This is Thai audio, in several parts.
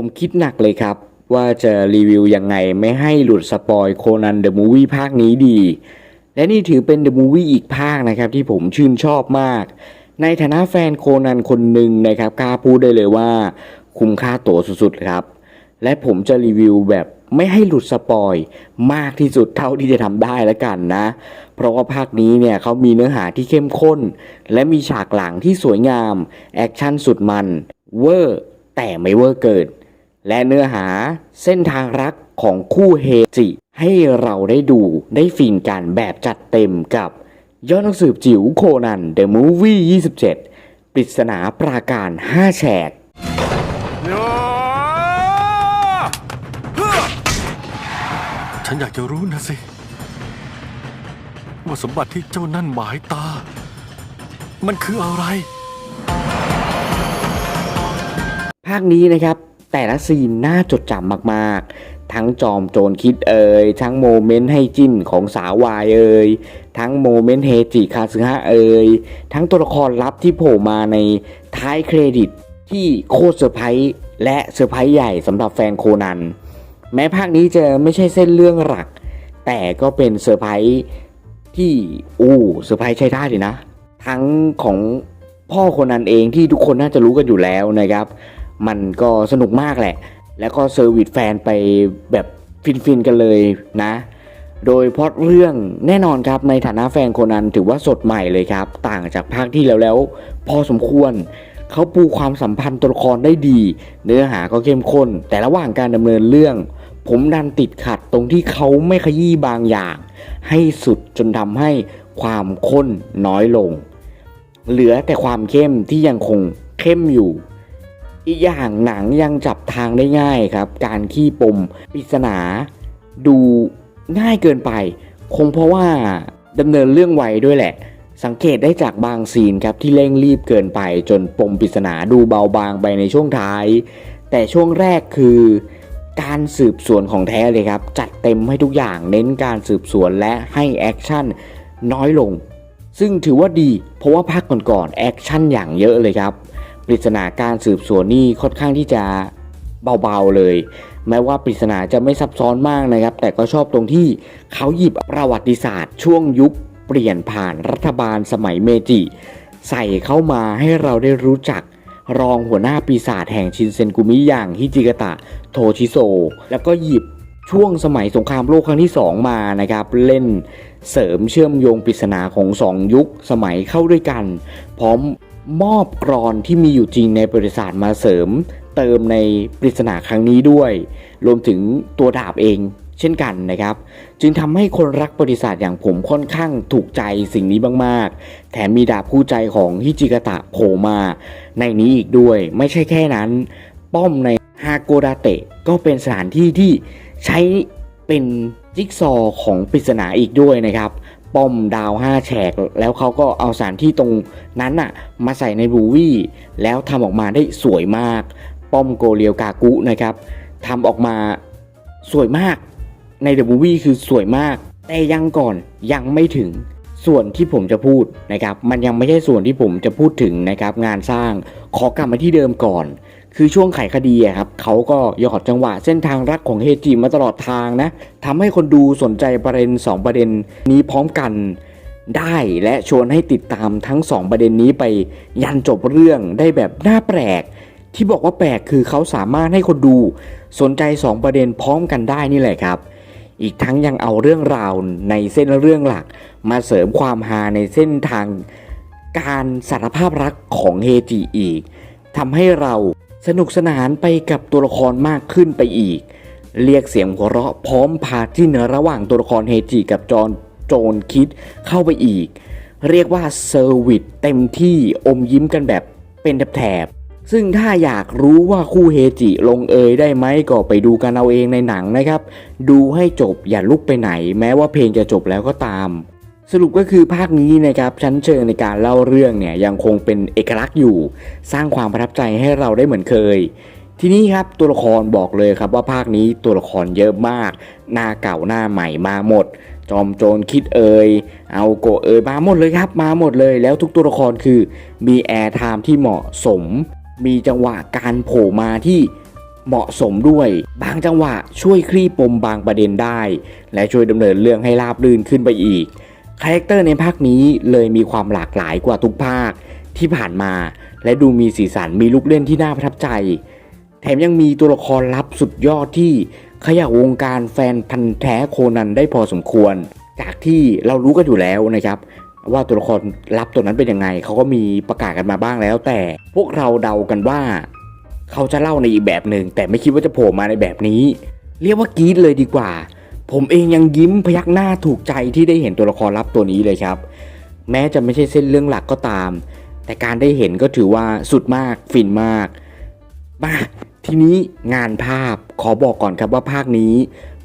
ผมคิดหนักเลยครับ ว่าจะรีวิวยังไงไม่ให้หลุดสปอยโคนันเดอะมูวี่ภาคนี้ดี และนี่ถือเป็นเดอะมูวี่อีกภาคนะครับที่ผมชื่นชอบมาก ในฐานะแฟนโคนันคนหนึ่งนะครับกล้าพูดได้เลยว่า คุ้มค่าตั๋วสุดๆครับ และผมจะรีวิวแบบไม่ให้หลุดสปอยมากที่สุดเท่าที่จะทำได้แล้วกันนะ เพราะว่าภาคนี้เนี่ยเขามีเนื้อหาที่เข้มข้น และมีฉากหลังที่สวยงาม แอคชั่นสุดมัน เวอร์ แต่ไม่เวอร์เกิน และเนื้อหาเส้นทางรักของคู่เฮจิ ให้เราได้ดูได้ฟินกันแบบจัดเต็มกับยอดนักสืบจิ๋วโคนัน The Movie 27 ปริศนาปราการ 5 แฉกฉันอยากจะรู้นะสิ ว่าสมบัติที่เจ้านั่นหมายตา มันคืออะไร ภาคนี้นะครับ แต่ละซีนน่าจดจำมากๆ ทั้งจอมโจรคิดเอ่ยทั้งโมเมนต์ให้จิ้นของสาววายเอ่ยทั้งโมเมนต์เฮจิคาซึฮะเอ่ยทั้งตัวละครลับที่โผล่มาในท้ายเครดิตที่โคตรเซอร์ไพรส์และเซอร์ไพรส์ใหญ่สำหรับแฟนโคนัน แม้ภาคนี้จะไม่ใช่เส้นเรื่องหลัก แต่ก็เป็นเซอร์ไพรส์ที่อู้เซอร์ไพรส์ใช้ได้เลยนะ ทั้งของพ่อคนนั้นเองที่ทุกคนน่าจะรู้กันอยู่แล้วนะครับ มันก็สนุกมากแหละ แล้วก็เซอร์วิสแฟนไปแบบฟินๆกันเลยนะ โดยพล็อตเรื่องแน่นอนครับในฐานะแฟนคนนั้นถือว่าสดใหม่เลยครับ ต่างจากภาคที่แล้วแล้ว พอสมควรเขาปูความสัมพันธ์ตัวละครได้ดี เนื้อหาก็เข้มข้น แต่ระหว่างการดำเนินเรื่อง ผมดันติดขัดตรงที่เขาไม่ขยี้บางอย่าง ให้สุดจนทำให้ความข้นน้อยลง เหลือแต่ความเข้มที่ยังคงเข้มอยู่ อีกอย่างหนังยังจับทางได้ง่ายครับ การขี้ปมปริศนา ดูง่ายเกินไป คงเพราะว่าดำเนินเรื่องไวด้วยแหละ สังเกตได้จากบางซีนครับที่เร่งรีบเกินไป จนปมปริศนาดูเบาบางไปในช่วงท้าย แต่ช่วงแรกคือ การสืบสวนของแท้เลยครับ จัดเต็มให้ทุกอย่างเน้นการสืบสวนและให้แอคชั่นน้อยลงซึ่งถือว่าดีเพราะว่าภาคก่อนๆแอคชั่นอย่างเยอะเลยครับ ปริศนาการสืบสวนนี่ค่อนข้างที่จะเบาๆเลย แม้ว่าปริศนาจะไม่ซับซ้อนมากนะครับ แต่ก็ชอบตรงที่เขาหยิบประวัติศาสตร์ ช่วงยุคเปลี่ยนผ่านรัฐบาลสมัยเมจิ ใส่เข้ามาให้เราได้รู้จักรองหัวหน้าปีศาจแห่งชินเซนกุมิอย่างฮิจิกะตะโทชิโซ แล้วก็หยิบช่วงสมัยสงครามโลกครั้งที่ 2 มานะครับ เล่นเสริมเชื่อมโยงปริศนาของสองยุคสมัยเข้าด้วยกัน พร้อม มอบกรอนที่มีอยู่จริงในประวัติศาสตร์มาเสริม เติมในปริศนาครั้งนี้ด้วย รวมถึงตัวดาบเองเช่นกันนะครับ จึงทำให้คนรักประวัติศาสตร์อย่างผมค่อนข้างถูกใจสิ่งนี้มากๆ แถมมีดาบคู่ใจของฮิจิกะตะโผล่มาในนี้อีกด้วย ไม่ใช่แค่นั้น ป้อมในฮาโกดาเตะก็เป็นสถานที่ที่ใช้เป็นจิ๊กซอของปริศนาอีกด้วยนะครับ ป้อมดาว5แฉก แล้วเขาก็เอาสานที่ตรงนั้นน่ะมาใส่ในบูวี่แล้วทำออกมาได้สวยมาก ป้อมโกเรียวกากุนะครับทำออกมาสวยมากในเดอะมูวี่คือสวยมาก แต่ยังก่อนยังไม่ถึงส่วนที่ผมจะพูดนะครับ มันยังไม่ใช่ส่วนที่ผมจะพูดถึงนะครับ งานสร้างขอกลับมาที่เดิมก่อน คือช่วงไขคดีครับเขาก็หยอดจังหวะเส้นทางรักของเฮจิมาตลอดทางนะทำให้คนดูสนใจประเด็น 2 ประเด็นนี้พร้อมกันได้และชวนให้ติดตามทั้ง 2 ประเด็นนี้ไปยันจบเรื่องได้แบบน่าแปลก ที่บอกว่าแปลกคือเขาสามารถให้คนดู สนใจ 2 ประเด็นพร้อมกันได้นี่แหละครับ อีกทั้งยังเอาเรื่องราวในเส้นเรื่องหลัก มาเสริมความฮาในเส้นทางการสารภาพรักของเฮจิอีกทำให้เรา สนุกสนานไปกับตัวละครมากขึ้นไปอีก เรียกเสียงหัวเราะพร้อมพาจิ้นระหว่างตัวละครเฮจิกับจอนโจนคิดเข้าไปอีก เรียกว่าเซอร์วิสเต็มที่อมยิ้มกันแบบเป็นแถบซึ่งถ้าอยากรู้ว่าคู่เฮจิลงเอยได้ไหมก็ไปดูกันเอาเองในหนังนะครับ ดูให้จบอย่าลุกไปไหน แม้ว่าเพลงจะจบแล้วก็ตาม สรุปก็คือภาคนี้นะครับชั้นเชิงในการเล่าเรื่องเนี่ยยังคงเป็นเอกลักษณ์อยู่ สร้างความประทับใจให้เราได้เหมือนเคย ทีนี้ครับตัวละครบอกเลยครับว่าภาคนี้ตัวละครเยอะมาก หน้าเก่าหน้าใหม่มาหมด จอมโจรคิดเอ่ยเอาโกเอ่ยมาหมดเลยครับมาหมดเลยแล้วทุกตัวละครคือมีแอร์ไทม์ที่เหมาะสม มีจังหวะการโผล่มาที่เหมาะสมด้วย บางจังหวะช่วยคลี่ปมบางประเด็นได้ และช่วยดำเนินเรื่องให้ราบรื่นขึ้นไปอีก คาแรคเตอร์ในภาคนี้เลยมีความหลากหลายกว่าทุกภาคที่ผ่านมา และดูมีสีสันมีลูกเล่นที่น่าประทับใจ แถมยังมีตัวละครลับสุดยอดที่ขยาวงการแฟนพันธ์แท้โคนันได้พอสมควร จากที่เรารู้กันอยู่แล้วนะครับว่าตัวละครลับตัวนั้นเป็นยังไงเขาก็มีประกาศกันมาบ้างแล้ว แต่พวกเราเดากันว่า เขาจะเล่าในอีกแบบหนึ่งแต่ไม่คิดว่าจะโผล่มาในแบบนี้ เรียกว่ากีดเลยดีกว่า ผมเองยังยิ้มพยักหน้าถูกใจที่ได้เห็นตัวละครลับตัวนี้เลยครับ แม้จะไม่ใช่เส้นเรื่องหลักก็ตาม แต่การได้เห็นก็ถือว่าสุดมากฟินมากมาทีนี้งานภาพขอบอกก่อนครับว่าภาคนี้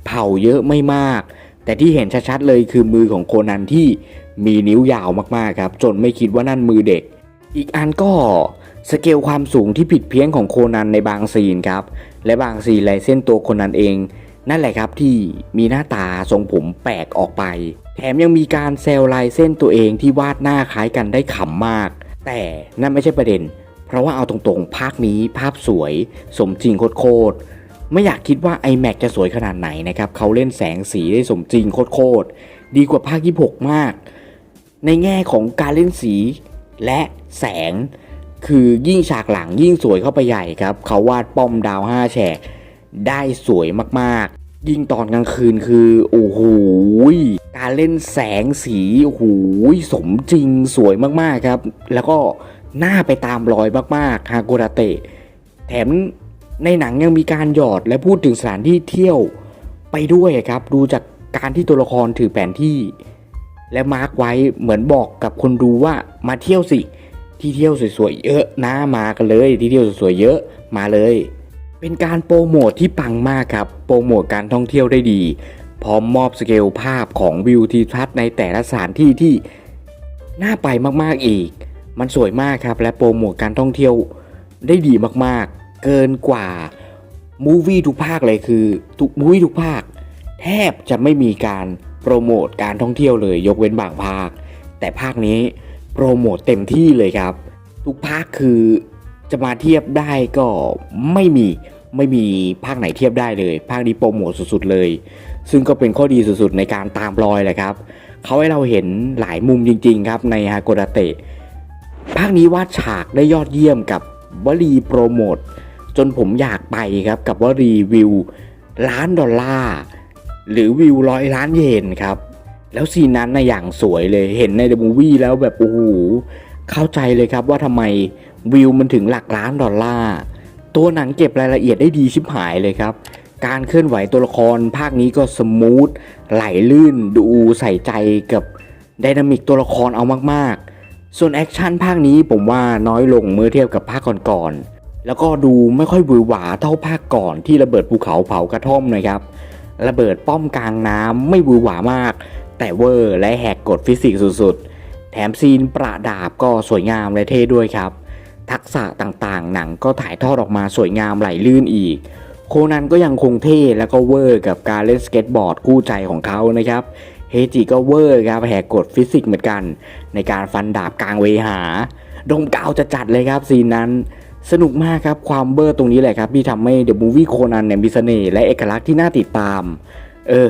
เผาเยอะไม่มาก แต่ที่เห็นชัดๆเลยคือมือของโคนันที่มีนิ้วยาวมากๆครับ จนไม่คิดว่านั่นมือเด็ก อีกอันก็สเกลความสูงที่ผิดเพี้ยนของโคนันในบางซีนครับ และบางซีนลายเส้นตัวโคนันเอง นั่นแหละครับที่มีหน้าตาทรงผมแปลกออกไป แถมยังมีการแซวลายเส้นตัวเองที่วาดหน้าคล้ายกันได้ขำมาก แต่นั่นไม่ใช่ประเด็น เพราะว่าเอาตรงๆ ภาคนี้ภาพสวย สมจริงโคตรๆไม่อยากคิดว่า iMac จะสวยขนาดไหนนะครับเขาเล่นแสงสีได้สมจริงโคตรๆดีกว่าภาค 26 มาก ในแง่ของการเล่นสีและแสง คือยิ่งฉากหลังยิ่งสวยเข้าไปใหญ่ครับ เขาวาดป้อมดาวห้าแฉก ได้สวยมากๆ ยิ่งตอนกลางคืนคือโอ้โหการเล่นแสงสีโอ้โหสมจริงสวยมากๆครับ แล้วก็น่าไปตามรอยมากๆฮากุระเตะ แถมในหนังยังมีการหยอดและพูดถึงสถานที่เที่ยวไปด้วยครับ ดูจากการที่ตัวละครถือแผนที่ และมาร์กไว้เหมือนบอกกับคนดูว่ามาเที่ยวสิ ที่เที่ยวสวยๆเยอะนะมากันเลย ที่เที่ยวสวยๆเยอะมาเลย เป็นการโปรโมทที่ปังมากครับ โปรโมทการท่องเที่ยวได้ดี พร้อมมอบสเกลภาพของวิวทิวทัศน์ในแต่ละสถานที่ที่น่าไปมากๆอีก มันสวยมากครับและโปรโมทการท่องเที่ยวได้ดีมากๆ เกินกว่ามูวี่ทุกภาคเลยคือทุกมูวี่ทุกภาค แทบจะไม่มีการโปรโมทการท่องเที่ยวเลย ยกเว้นบางภาค แต่ภาคนี้โปรโมทเต็มที่เลยครับ ทุกภาคคือจะมาเทียบได้ก็ไม่มี ไม่มีภาคไหนเทียบได้เลย ภาคนี้โปรโมทสุดๆเลย ซึ่งก็เป็นข้อดีสุดๆในการตามรอยแหละครับเขาให้เราเห็นหลายมุมจริง ๆ ครับในฮาโกดาเตะภาคนี้วาดฉากได้ยอดเยี่ยมกับวลีโปรโมทจนผมอยากไปครับกับวลีวิวล้านดอลลาร์หรือวิวร้อยล้านเยนครับ แล้วซีนนั้นนะอย่างสวยเลยเห็นในเดอะมูวี่แล้วแบบโอ้โหเข้าใจเลยครับว่าทำไมวิวมันถึงหลักล้านดอลลาร์ ตัวหนังเก็บรายละเอียดได้ดีชิบหายเลยครับ การเคลื่อนไหวตัวละครภาคนี้ก็สมูทไหลลื่นดูใส่ใจกับไดนามิกตัวละครเอามากๆ ส่วนแอคชั่นภาคนี้ผมว่าน้อยลงเมื่อเทียบกับภาคก่อนๆ แล้วก็ดูไม่ค่อยหวือหวาเท่าภาคก่อนที่ระเบิดภูเขาเผากระท่อมนะครับ ระเบิดป้อมกลางน้ำไม่หวือหวามาก แต่เวอร์และแหกกฎฟิสิกส์สุดๆ แถมซีนประดาบก็สวยงามและเท่ด้วยครับ ทักษะต่างๆ หนังก็ถ่ายทอดออกมาสวยงามไหลลื่นอีก โคนันก็ยังคงเท่แล้วก็เวอร์กับการเล่นสเก็ตบอร์ดคู่ใจของเขานะครับเฮจิก็เวอร์ครับแหกกฎฟิสิกส์เหมือนกัน ในการฟันดาบกลางเวหา ดมกาวจะจัดเลยครับซีนนั้น สนุกมากครับความเบอร์ตรงนี้แหละครับ ที่ทำให้เดอะมูฟวี่โคนันเนี่ยมีเสน่ห์และเอกลักษณ์ที่น่าติดตาม เออ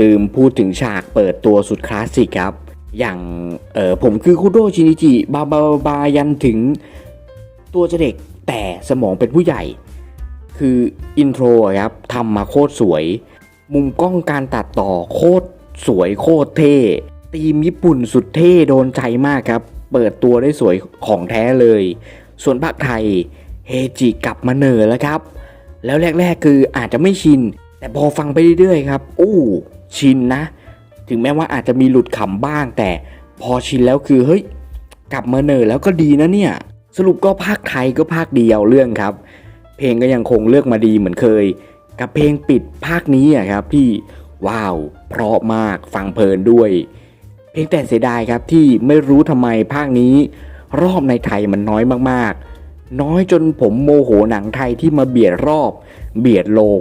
ลืมพูดถึงฉากเปิดตัวสุดคลาสสิกครับ อย่างเออผมคือคุโดชินิจิบาบาบายันถึงตัวจะเด็กแต่สมองเป็นผู้ใหญ่ คืออินโทรครับทำมาโคตรสวย มุมกล้องการตัดต่อโคตรสวยโคตรเท่ทีมญี่ปุ่นสุดเท่โดนใจมากครับ เปิดตัวได้สวยของแท้เลย ส่วนภาคไทยเฮจิกลับมาเหนอแล้วครับ แล้วแรก ๆ คืออาจจะไม่ชิน แต่พอฟังไปเรื่อยๆครับโอ้ชินนะ ถึงแม้ว่าอาจจะมีหลุดขำบ้าง แต่พอชินแล้วคือเฮ้ยกลับมาเนอแล้วก็ดีนะเนี่ย สรุปก็ภาคไทยก็ภาคเดียวเรื่องครับ เพลงก็ยังคงเลือกมาดีเหมือนเคย กับเพลงปิดภาคนี้อะครับที่ว้าว เพราะมากฟังเพลินด้วย เพียงแต่เสียดายครับที่ไม่รู้ทำไมภาคนี้ รอบในไทยมันน้อยมากๆ น้อยจนผมโมโหหนังไทยที่มาเบียดรอบ เบียดลง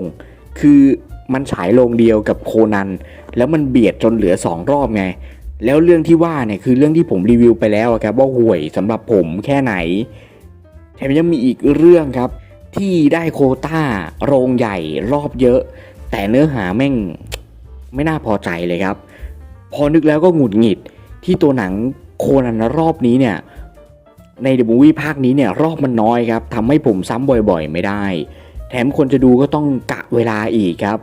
คือ มันฉายโรงเดียวกับโคนัน แล้วมันเบียดจนเหลือสองรอบไง แล้วเรื่องที่ว่าเนี่ยคือเรื่องที่ผมรีวิวไปแล้วอะครับว่าห่วยสำหรับผมแค่ไหนแถมยังมีอีกเรื่องครับ ที่ได้โคต้าโรงใหญ่รอบเยอะ แต่เนื้อหาแม่งไม่น่าพอใจเลยครับ พอนึกแล้วก็หงุดหงิดที่ตัวหนังโคนันรอบนี้เนี่ยในเดอะมูวี่ภาคนี้เนี่ยรอบมันน้อยครับทำให้ผมซ้ำบ่อยๆ ไม่ได้ แถมคนจะดูก็ต้องกะเวลาอีกครับ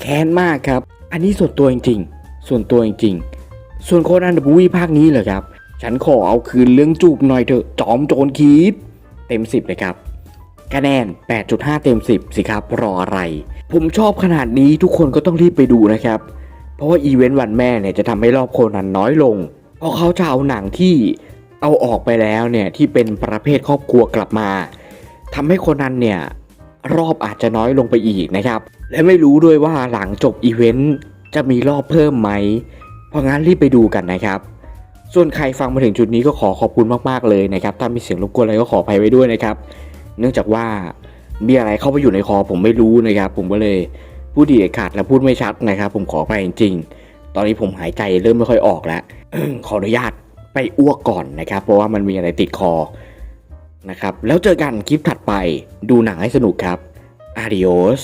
แค้นมากครับ อันนี้ส่วนตัวจริงๆ ส่วนตัวจริงๆ ส่วนโคนันเดอะมูวี่ภาคนี้เหรอครับ ฉันขอเอาคืนเรื่องจูบหน่อยเถอะ จอมโจรคีดเต็ม 10 เลยครับคะแนน 8.5 เต็ม 10 สิครับ รออะไร ผมชอบขนาดนี้ทุกคนก็ต้องรีบไปดูนะครับ เพราะว่าอีเวนต์วันแม่เนี่ยจะทำให้รอบโคนันน้อยลง เพราะเขาจะเอาหนังที่เอาออกไปแล้วเนี่ยที่เป็นประเภทครอบครัวกลับมาทำให้โคนันเนี่ย รอบอาจจะน้อยลงไปอีกนะครับ และไม่รู้ด้วยว่าหลังจบอีเวนต์จะมีรอบเพิ่มไหม เพราะงั้นรีบไปดูกันนะครับ ส่วนใครฟังมาถึงจุดนี้ก็ขอขอบคุณมากๆเลยนะครับ ถ้ามีเสียงรบกวนอะไรก็ขออภัยไว้ด้วยนะครับ เนื่องจากว่ามีอะไรเข้าไปอยู่ในคอผมไม่รู้นะครับ ผมก็เลยพูดดีขาดและพูดไม่ชัดนะครับ ผมขอไปจริงๆ ตอนนี้ผมหายใจเริ่มไม่ค่อยออกแล้วขออนุญาตไปอ้วกก่อนนะครับ เพราะว่ามันมีอะไรติดคอ นะครับ แล้วเจอกันคลิปถัดไปดูหนังให้สนุกครับอาริโอส